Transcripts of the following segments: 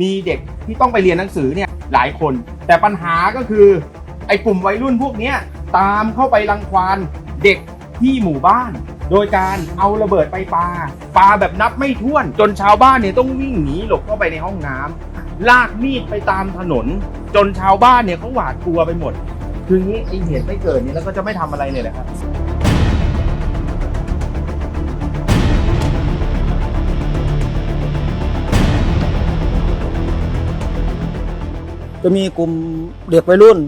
มีเด็กที่ต้องไปเรียนหนังสือเนี่ยหลายคน แต่ปัญหาก็คือไอ้กลุ่มวัยรุ่นพวกเนี้ยตามเข้าไปรังควานเด็กที่หมู่บ้าน โดยการเอาระเบิดไปปาปาแบบนับไม่ถ้วน จนชาวบ้านเนี่ยต้องวิ่งหนีหลบเข้าไปในห้องน้ำลากมีดไปตามถนน จนชาวบ้านเนี่ยเขาหวาดกลัวไปหมด คืองี้ไอเหตุไม่เกิดนี่แล้วก็จะไม่ทำอะไรเลยแหละครับ จะมีกลุ่มเด็กวัยรุ่น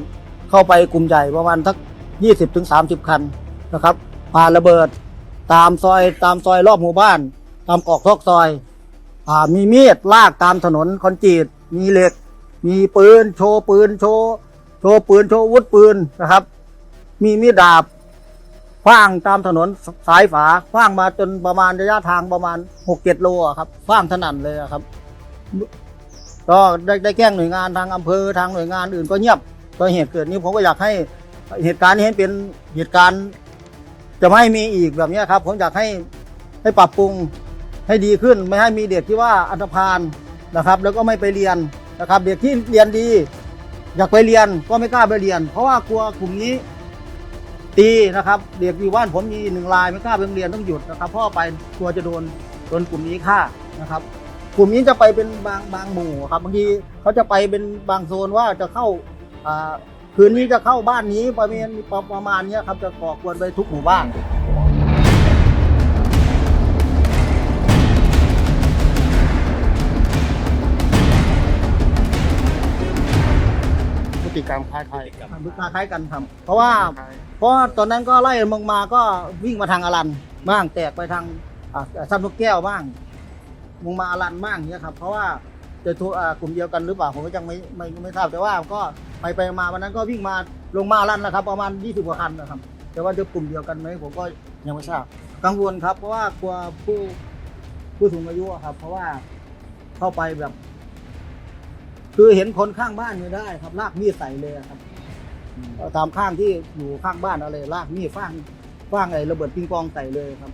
เข้าไปกลุ่มใหญ่ประมาณสักยี่สิบถึงสามสิบคันนะครับปาระเบิด ตามซอยตามซอยรอบหมู่บ้าน ตามออกซอกซอยอ่ามีมีดลากตามถนนคอนกรีตมีเหล็ก มีปืนโชว์ปืนโชว์โชว์ปืนโชว์วุธปืนนะครับ มีมีดดาบคว้างตามถนนสายฝาคว้างมาจนประมาณระยะทางประมาณหกเจ็ดโลครับคว้างถนันเลยอะครับ ก็ได้ได้แจ้งหน่วยงานทางอำเภอทางหน่วยงานอื่นก็เงียบก็เหตุเกิดนี้ผมก็อยากให้เหตุการณ์นี้เป็นเหตุการณ์ จะไม่มีอีกแบบนี้ครับ ผมอยากให้ให้ปรับปรุงให้ดีขึ้นไม่ให้มีเด็กที่ว่าอันธพาลนะครับ แล้วก็ไม่ไปเรียนนะครับ เด็กที่เรียนดี อยากไปเรียนก็ไม่กล้าไปเรียน เพราะว่ากลัวกลุ่มนี้ตีนะครับ เด็กอยู่บ้านผมมีหนึ่งรายไม่กล้าไปเรียนต้องหยุดนะครับพ่อไปกลัวจะโดนโดนกลุ่มนี้ฆ่านะครับ กลุ่มนี้จะไปเป็นบางบางหมู่ครับบางทีเขาจะไปเป็นบางโซนว่าจะเข้าอ่าคืนนี้จะเข้าบ้านนี้ประมาณประมาณเนี้ยครับจะก่อกวนไปทุกหมู่บ้านพฤติกรรมคล้ายพฤติกรรมคล้ายกันทำเพราะว่าๆเพราะว่าตอนนั้นก็ไล่มึงมาก็วิ่งมาทางอลันบ้างแตกไปทางอ่าซันนกแก้วบ้าง มึงมาอลันบ้างเนี้ยครับ เพราะว่าจะถูกอ่ากลุ่มเดียวกันหรือเปล่าผมก็ยังไม่ไม่ไม่ทราบแต่ว่าก็ไปไปมาวันนั้นก็วิ่งมาลงมาอลันนะครับ ประมาณ 20กว่าคันนะครับ แต่ว่าจะกลุ่มเดียวกันไหมผมก็ยังไม่ทราบกังวลครับ เพราะว่ากลัวผู้ผู้สูงอายุครับ เพราะว่าเข้าไปแบบ คือเห็นคนข้างบ้านไม่ได้ ครับลากมีดใส่เลยครับตามข้างที่อยู่ข้างบ้านอะไรลากมีดฟางฟางอะไรระเบิดปิงปองใส่เลยครับ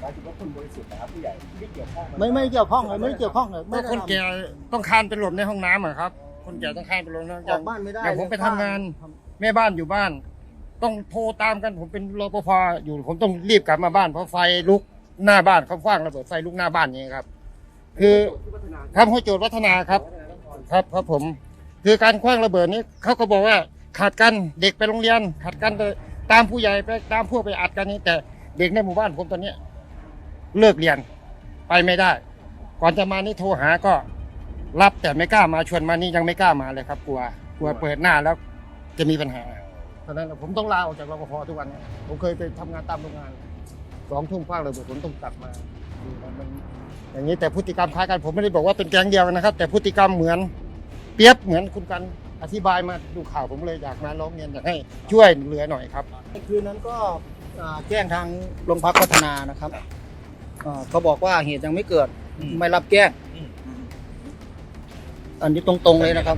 หมายถึงว่าคนบริสุทธิ์นะครับผู้ใหญ่ไม่เกี่ยวข้องไม่ไม่เกี่ยวข้องเลยไม่ได้เกี่ยวข้องเลยเมื่ไม่อได้คนทำแก่ต้องคานไปหลบในห้องน้ำอะครับ คนแก่ต้องคานไปหลบในห้องออกน้ำบ้านไม่ได้อย่างผมเลยไปทำงานครับแม่บ้านอยู่บ้าน ต้องโทรตามกันผมเป็นรปภอยู่ผมต้องรีบกลับมาบ้านเพราะไฟลุกหน้าบ้านเขาคว้างระเบิดไฟลุกหน้าบ้านอย่างนี้ครับ คือครับห้วยโจทย์วัฒนาครับ ครับครับผม คือการคว้างระเบิดนี้เขาก็บอกว่าขาดกันเด็กไปโรงเรียนขาดกันตามผู้ใหญ่ไปตามพวกไปอัดกันนี้แต่เด็กในหมู่บ้านผมตอนเนี้ย เลิกเรียนไปไม่ได้ ก่อนจะมานี่โทรหาก็รับแต่ไม่กล้ามาชวนมานี่ยังไม่กล้ามาเลยครับ กลัวกลัวเปิดหน้าแล้วจะมีปัญหาเพราะฉะนั้นผมต้องลาออกจากรปภทุกวันผมเคยไปทำงานตามโรงงานสองทุ่มคว้างเบิดผมต้องกลับมามันอย่างนี้แต่พฤติกรรมคล้ายกันผมไม่ได้บอกว่าเป็นแก๊งเดียวกันนะครับ แต่พฤติกรรมเหมือนเปรียบเหมือนคุณกันอธิบายมาดูข่าวผมเลยอยากมาร้องเรียนอยากให้ช่วยเหลือหน่อยครับ คืนนั้นก็แจ้งทางโรงพักพัฒนานะครับ อ่าเขาบอกว่าเหตุยังไม่เกิดไม่รับแจ้งอันนี้ตรงๆเลยนะครับ